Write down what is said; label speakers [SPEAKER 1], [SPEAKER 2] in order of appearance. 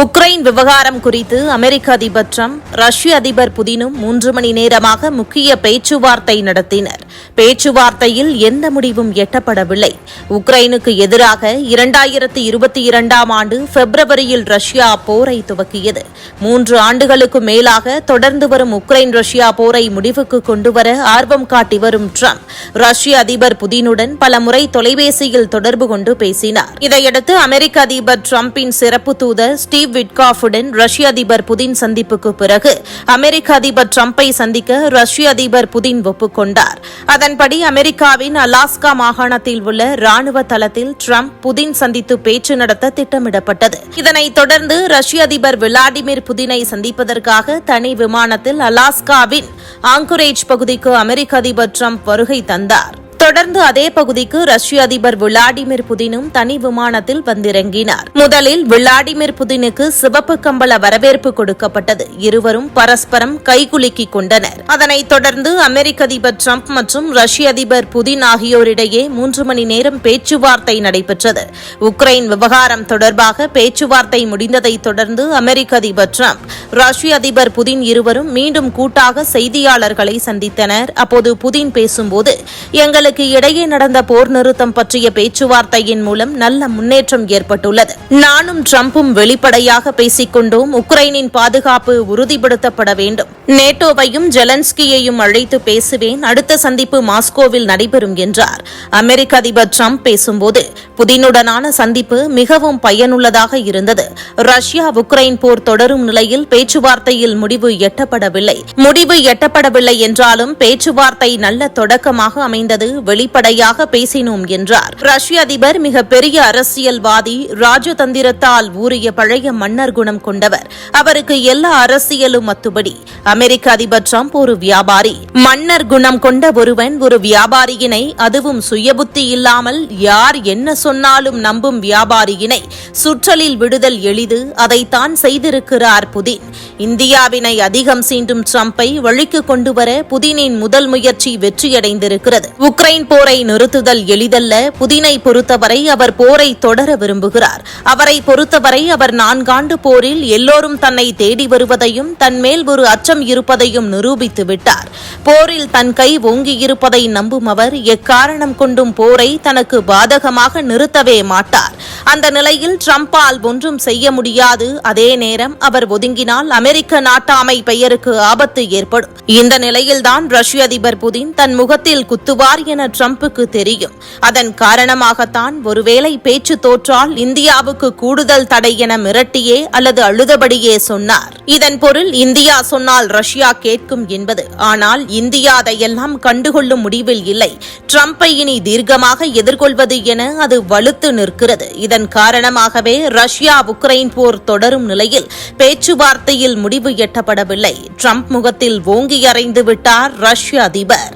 [SPEAKER 1] Ukraine விவகாரம் குறித்து அமெரிக்க அதிபர் ட்ரம்ப் ரஷ்ய அதிபர் புதினும் மூன்று மணி நேரமாக முக்கிய பேச்சுவார்த்தை நடத்தினர். பேச்சுவார்த்தையில் எந்த முடிவும் எட்டப்படவில்லை. உக்ரைனுக்கு எதிராக இரண்டாயிரத்து இருபத்தி இரண்டாம் ஆண்டு பிப்ரவரியில் ரஷ்யா போரை துவக்கியது. மூன்று ஆண்டுகளுக்கு மேலாக தொடர்ந்து வரும் உக்ரைன் ரஷ்யா போரை முடிவுக்கு கொண்டுவர ஆர்வம் காட்டி வரும் ட்ரம்ப் ரஷ்ய அதிபர் புதினுடன் பல முறை தொலைபேசியில் தொடர்பு கொண்டு பேசினார். இதையடுத்து அமெரிக்க அதிபர் ட்ரம்பின் சிறப்பு தூதர் ஸ்டீவ் விட்காஃபுடன் ரஷ்ய அதிபர் புதின் சந்திப்புக்கு பிறகு அமெரிக்க அதிபர் டிரம்பை சந்திக்க ரஷ்ய அதிபர் புதின் ஒப்புக்கொண்டார். அதன்படி அமெரிக்காவின் அலாஸ்கா மாகாணத்தில் உள்ள ராணுவ தளத்தில் ட்ரம்ப் புதின் சந்தித்து பேச்சு நடத்த திட்டமிடப்பட்டது. இதனைத் தொடர்ந்து ரஷ்ய அதிபர் விளாடிமிர் புதினை சந்திப்பதற்காக தனி விமானத்தில் அலாஸ்காவின் ஆங்குரேஜ் பகுதிக்கு அமெரிக்க அதிபர் டிரம்ப் வருகை தந்தார். தொடர்ந்து அதே பகுதிக்கு ரஷ்ய அதிபர் விளாடிமிர் புதினும் தனி விமானத்தில் வந்திறங்கினார். முதலில் விளாடிமிர் புதினுக்கு சிவப்பு கம்பள வரவேற்பு கொடுக்கப்பட்டது. இருவரும் பரஸ்பரம் கைகுலுக்கிக் கொண்டனர். அதனைத் தொடர்ந்து அமெரிக்க அதிபர் ட்ரம்ப் மற்றும் ரஷ்ய அதிபர் புதின் ஆகியோரிடையே மூன்று மணி நேரம் பேச்சுவார்த்தை நடைபெற்றது. உக்ரைன் விவகாரம் தொடர்பாக பேச்சுவார்த்தை முடிந்ததைத் தொடர்ந்து அமெரிக்க அதிபர் டிரம்ப் ரஷ்ய அதிபர் புதின் இருவரும் மீண்டும் கூட்டாக செய்தியாளர்களை சந்தித்தனர். அப்போது புதின் பேசும்போது எங்களுக்கு நாடுகளுக்கு இடையே நடந்த போர் நிறுத்தம் பற்றிய பேச்சுவார்த்தையின் மூலம் நல்ல முன்னேற்றம் ஏற்பட்டுள்ளது. நானும் டிரம்பும் வெளிப்படையாக பேசிக்கொண்டோம். உக்ரைனின் பாதுகாப்பு உறுதிப்படுத்தப்பட வேண்டும். நேட்டோவையும் ஜெலன்ஸ்கியையும் அழைத்து பேசுவேன். அடுத்த சந்திப்பு மாஸ்கோவில் நடைபெறும் என்றார். அமெரிக்க அதிபர் டிரம்ப் பேசும்போது புதினுடனான சந்திப்பு மிகவும் பயனுள்ளதாக இருந்தது. ரஷ்யா உக்ரைன் போர் தொடரும் நிலையில் பேச்சுவார்த்தையில் முடிவு எட்டப்படவில்லை. முடிவு எட்டப்படவில்லை என்றாலும் பேச்சுவார்த்தை நல்ல தொடக்கமாக அமைந்தது வெளிப்படையாக பேசினோம் என்றார். ரஷ்ய அதிபர் மிக பெரிய அரசியல்வாதி ராஜதந்திரத்தால் ஊறிய பழைய மன்னர் குணம் கொண்டவர். அவருக்கு எல்லா அரசியலும் அத்துபடி. அமெரிக்க அதிபர் டிரம்ப் ஒரு வியாபாரி. மன்னர் குணம் கொண்ட ஒருவன் ஒரு வியாபாரியினை அதுவும் சுயபுத்தி இல்லாமல் யார் என்ன சொன்னாலும் நம்பும் வியாபாரியினை சுற்றலில் விடுதல் எளிது அதைத்தான் செய்திருக்கிறார் புதின். இந்தியாவினை அதிகம் சீண்டும் டிரம்பை வழிக்கு கொண்டுவர புதினின் முதல் முயற்சி வெற்றியடைந்திருக்கிறது. உக்ரைன் உக்ரைன் போரை நிறுத்துதல் எளிதல்ல. புதினை பொறுத்தவரை அவர் போரை தொடர விரும்புகிறார். அவரை பொறுத்தவரை அவர் நான்காண்டு போரில் எல்லோரும் தன்னை தேடி வருவதையும் தன்மேல் ஒரு அச்சம் இருப்பதையும் நிரூபித்து விட்டார். போரில் தன் கை ஓங்கியிருப்பதை நம்பும் அவர் எக்காரணம் கொண்டும் போரை தனக்கு பாதகமாக நிறுத்தவே மாட்டார். அந்த நிலையில் ட்ரம்பால் ஒன்றும் செய்ய முடியாது. அதே நேரம் அவர் ஒதுங்கினால் அமெரிக்க நாட்டாமை பெயருக்கு ஆபத்து ஏற்படும். இந்த நிலையில்தான் ரஷ்ய அதிபர் புதின் தன் முகத்தில் குத்துவார் என ட்ரம்புக்கு தெரியும். அதன் காரணமாகத்தான் ஒருவேளை பேச்சு தோற்றால் இந்தியாவுக்கு கூடுதல் தடை என மிரட்டியே அல்லது அழுதபடியே சொன்னார். இதன் பொருள் இந்தியா சொன்னால் ரஷ்யா கேட்கும் என்பது. ஆனால் இந்தியா அதையெல்லாம் கண்டுகொள்ளும் முடிவில் இல்லை. ட்ரம்பை இனி தீர்க்கமாக எதிர்கொள்வது என அது வலுத்து நிற்கிறது. இதன் காரணமாகவே ரஷ்யா உக்ரைன் போர் தொடரும் நிலையில் பேச்சுவார்த்தையில் முடிவு எட்டப்படவில்லை. ட்ரம்ப் முகத்தில் ஓங்கி அறைந்து விட்டார் ரஷ்ய அதிபர்.